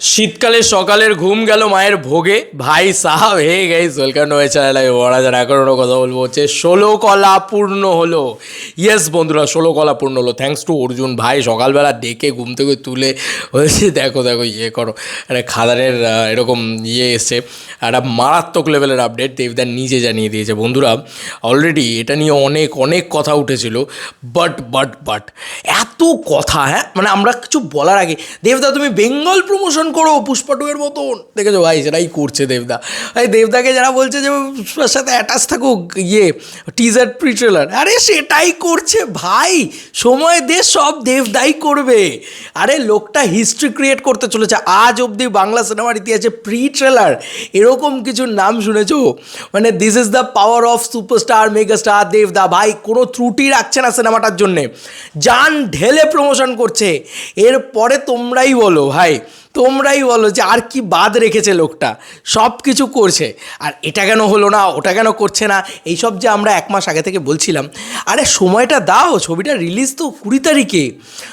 শীতকালে সকালের ঘুম গেল মায়ের ভোগে। ভাই সাহাব, হে গাইস ওয়েলকাম টু আমি বড়া যারা এখন কথা বলব হচ্ছে, ষোলো কলা পূর্ণ হলো। ইয়েস বন্ধুরা, ষোলো কলা পূর্ণ হলো। থ্যাঙ্কস টু অর্জুন ভাই, সকালবেলা ডেকে ঘুম থেকে তুলে হয়েছে দেখো দেখো ইয়ে করো। মানে খাদারের এরকম ইয়ে এসছে। একটা মারাত্মক লেভেলের আপডেট দেবদার নিজে জানিয়ে দিয়েছে। বন্ধুরা অলরেডি এটা নিয়ে অনেক অনেক কথা উঠেছিল। বাট বাট বাট এত কথা হ্যাঁ? মানে আমরা কিছু বলার আগে, দেবদা, তুমি বেঙ্গল প্রমোশন করো পুষ্পা টু এর মতন। দেখেছ? ভাই, সেটাই করছে দেবদা। ভাই, দেবদাকে যারা বলছে যে পুষ্পার সাথে অ্যাটাচ থাকুক ইয়ে টিজার প্রি ট্রেলার আরে সেটাই করছে ভাই। সময় দে, সব দেবদাই করবে। আরে লোকটা হিস্ট্রি ক্রিয়েট করতে চলেছে। আজ অবধি বাংলা সিনেমার ইতিহাসে প্রি ট্রেলার এরকম কিছু নাম শুনেছো? মানে this is the power of superstar megastar দেবদা। ভাই, কোনো ত্রুটি রাখছে না সিনেমাটার জন্যে। যান ঢেলে প্রমোশন করছে। এরপরে তোমরাই বলো ভাই তোমরাই বলো যে আর কি বাদ রেখেছে লোকটা। সব কিছু করছে। আর এটা কেন হলো না, ওটা কেন করছে না, এইসব যে আমরা এক মাস আগে থেকে বলছিলাম। আরে সময়টা দাও, ছবিটা রিলিজ তো কুড়ি তারিখে।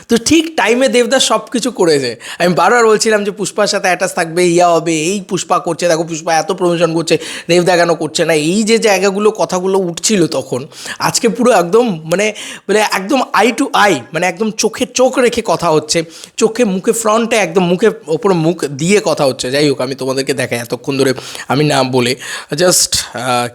তো ঠিক টাইমে দেবদাস সব কিছু করেছে। আমি বারবার বলছিলাম যে পুষ্পার সাথে অ্যাটাচ থাকবে, ইয়া হবে, এই পুষ্পা করছে, দেখো পুষ্পা এত প্রমোশন করছে, দেবদা কেন করছে না, এই যে জায়গাগুলো, কথাগুলো উঠছিল তখন, আজকে পুরো একদম মানে মানে একদম আই টু আই মানে একদম চোখে চোখ রেখে কথা হচ্ছে, চোখে মুখে ফ্রন্টে একদম মুখে ওপর মুখ দিয়ে কথা হচ্ছে। যাই হোক, আমি তোমাদেরকে দেখাই এতক্ষণ ধরে। আমি না বলে জাস্ট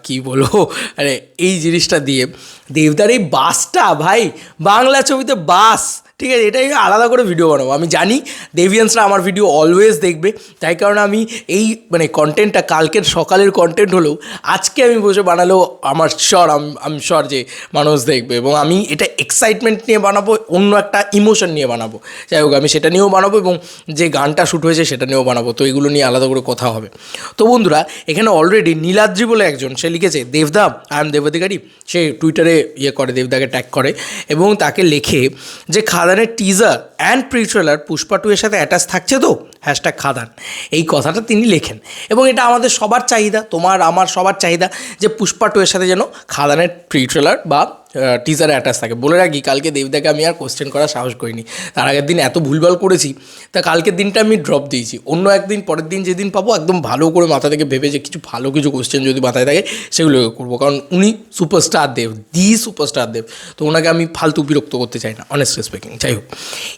কি বলব? আরে, এই জিনিসটা দিয়ে। দেবদার এই বাসটা, ভাই, বাংলা ছবিতে বাস। ঠিক আছে, এটাই আলাদা করে ভিডিও বানাবো। আমি জানি দেভিয়ান্সরা আমার ভিডিও অলওয়েজ দেখবে, তাই কারণে আমি এই মানে কন্টেন্টটা কালকের সকালের কন্টেন্ট হলেও আজকে আমি বসে বানালেও আমার শর আমি শর যে মানুষ দেখবে এবং আমি এটা এক্সাইটমেন্ট নিয়ে বানাবো, অন্য একটা ইমোশন নিয়ে বানাবো। যাই হোক, আমি সেটা নিয়েও বানাবো এবং যে গানটা শ্যুট হয়েছে সেটা নিয়েও বানাবো। তো এগুলো নিয়ে আলাদা করে কথা হবে। তো বন্ধুরা, এখানে অলরেডি নীলাদ্রি বলে একজন, সে লিখেছে, দেবদা আই এম দেবাধিকারী সে টুইটারে ইয়ে করে, দেবদাকে ট্যাগ করে এবং তাকে লেখে যে খাদানের teaser and pre trailer Pushpa two এর সাথে অ্যাটাচ থাকছে তো? হ্যাশট্যাগ খাদান। এই কথাটা তিনি লেখেন। এবং এটা আমাদের সবার চাহিদা, তোমার, আমার সবার চাহিদা যে পুষ্পা টু এর সাথে যেন খাদানের প্রি ট্রেলার বা টিজারে অ্যাটাচ থাকে। বলে রাখি, কালকে দেবদাকে আমি আর কোশ্চেন করার সাহস করিনি। তার আগের দিন এত ভুলভাল করেছি, তা কালকের দিনটা আমি ড্রপ দিয়েছি। অন্য একদিন, পরের দিন যেদিন পাবো, একদম ভালো করে মাথা থেকে ভেবে যে কিছু ভালো কিছু কোশ্চেন যদি মাথায় থাকে সেগুলো করব। কারণ উনি সুপারস্টার দেব দি সুপারস্টার দেব। তো ওনাকে আমি ফালতু বিরক্ত করতে চাই না অনেস্ট স্পিকিং যাই হোক,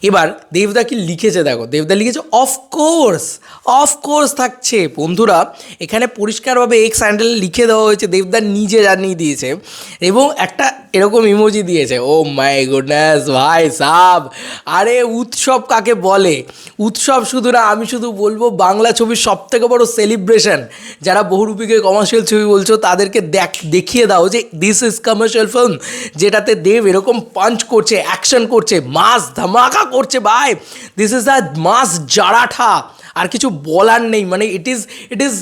এবার দেবদা কি লিখেছে দেখো, দেবদা লিখেছে অফকোর্স অফকোর্স থাকছে। বন্ধুরা, এখানে পরিষ্কারভাবে এক্স হ্যান্ডেল লিখে দেওয়া হয়েছে, দেবদা নিজে জানিয়ে দিয়েছে। এবং একটা এরকম ইমোজি দিয়েছে। ও মাই গুডনেস ভাই সাব। আরে উৎসব কাকে বলে? উৎসব শুধু না, আমি শুধু বলব বাংলা ছবির সব থেকে বড় সেলিব্রেশন যারা বহুরূপীকে কমার্শিয়াল ছবি বলছো, তাদেরকে দেখ, দেখিয়ে দাও যে দিস ইজ কমার্শিয়াল ফিল্ম যেটাতে দেব এরকম পাঞ্চ করছে অ্যাকশন করছে মাস ধামাকা করছে ভাই। দিস ইজ দ্য মাস জারাঠা। আর কিছু বলার নেই। মানে it is it is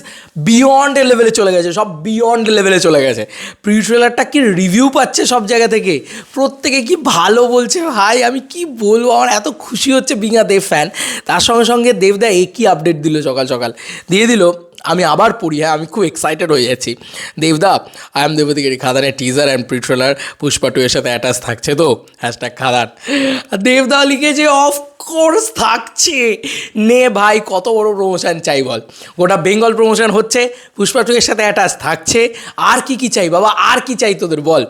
beyond লেভেলে চলে গেছে, সব বিয়ন্ড লেভেলে চলে গেছে। প্রি ট্রেলারটা কি রিভিউ পাচ্ছে সব জায়গা থেকে? প্রত্যেকে কি ভালো বলছে? ভাই, আমি কি বলব? আমার এত খুশি হচ্ছে বিঙা দেব ফ্যান তার সঙ্গে সঙ্গে দেবদা একই আপডেট দিল সকাল সকাল? দিয়ে দিল আমি আবার পড়ি হ্যাঁ আমি খুব এক্সাইটেড হয়ে যাচ্ছি। দেবদা আই এম দেবদিগিরি খাদানের teaser and pre Pushpa two এর সাথে অ্যাটাচ থাকছে তো? হ্যাশট্যাগ খাদান দেবদা লিখেছে অফ কোর্স থাকছে। নে ভাই, কত বড় প্রমোশন চাই বল। গোটা বেঙ্গল প্রমোশন হচ্ছে পুষ্পা টু এর সাথে অ্যাটাচ থাকছে। আর কি কি চাই বাবা, আর কি চাই তোদের বল?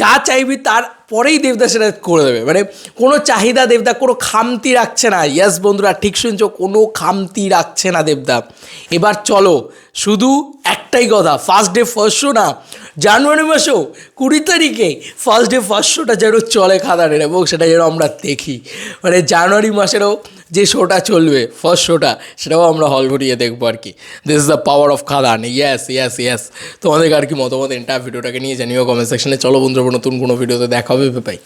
যা চাইবি তার পরেই দেবদা সেটা করে দেবে। মানে কোনো চাহিদা দেবদা, কোনো খামতি রাখছে না। ইয়াস বন্ধুরা, ঠিক শুনছো, কোনো খামতি রাখছে না দেবদা। এবার চলো শুধু একটাই কথা ফার্স্ট ডে ফার্স্ট শো না, জানুয়ারি মাসেও কুড়ি তারিখে ফার্স্ট ডে ফার্স্ট শোটা যেন চলে খাদানের এবং সেটা যেন আমরা দেখি। মানে জানুয়ারি মাসেরও যে শোটা চলবে ফার্স্ট শোটা সেটাও আমরা হল ভরিয়ে দেখব আর কি। This the power of Khadaan. Yes yes yes তোমাদের আর কি মতামত এন্টার ভিডিওটাকে নিয়ে জানিও কমেন্ট সেকশনে চলো বন্ধুরা, নতুন কোনো ভিডিওতে দেখা হবে পাই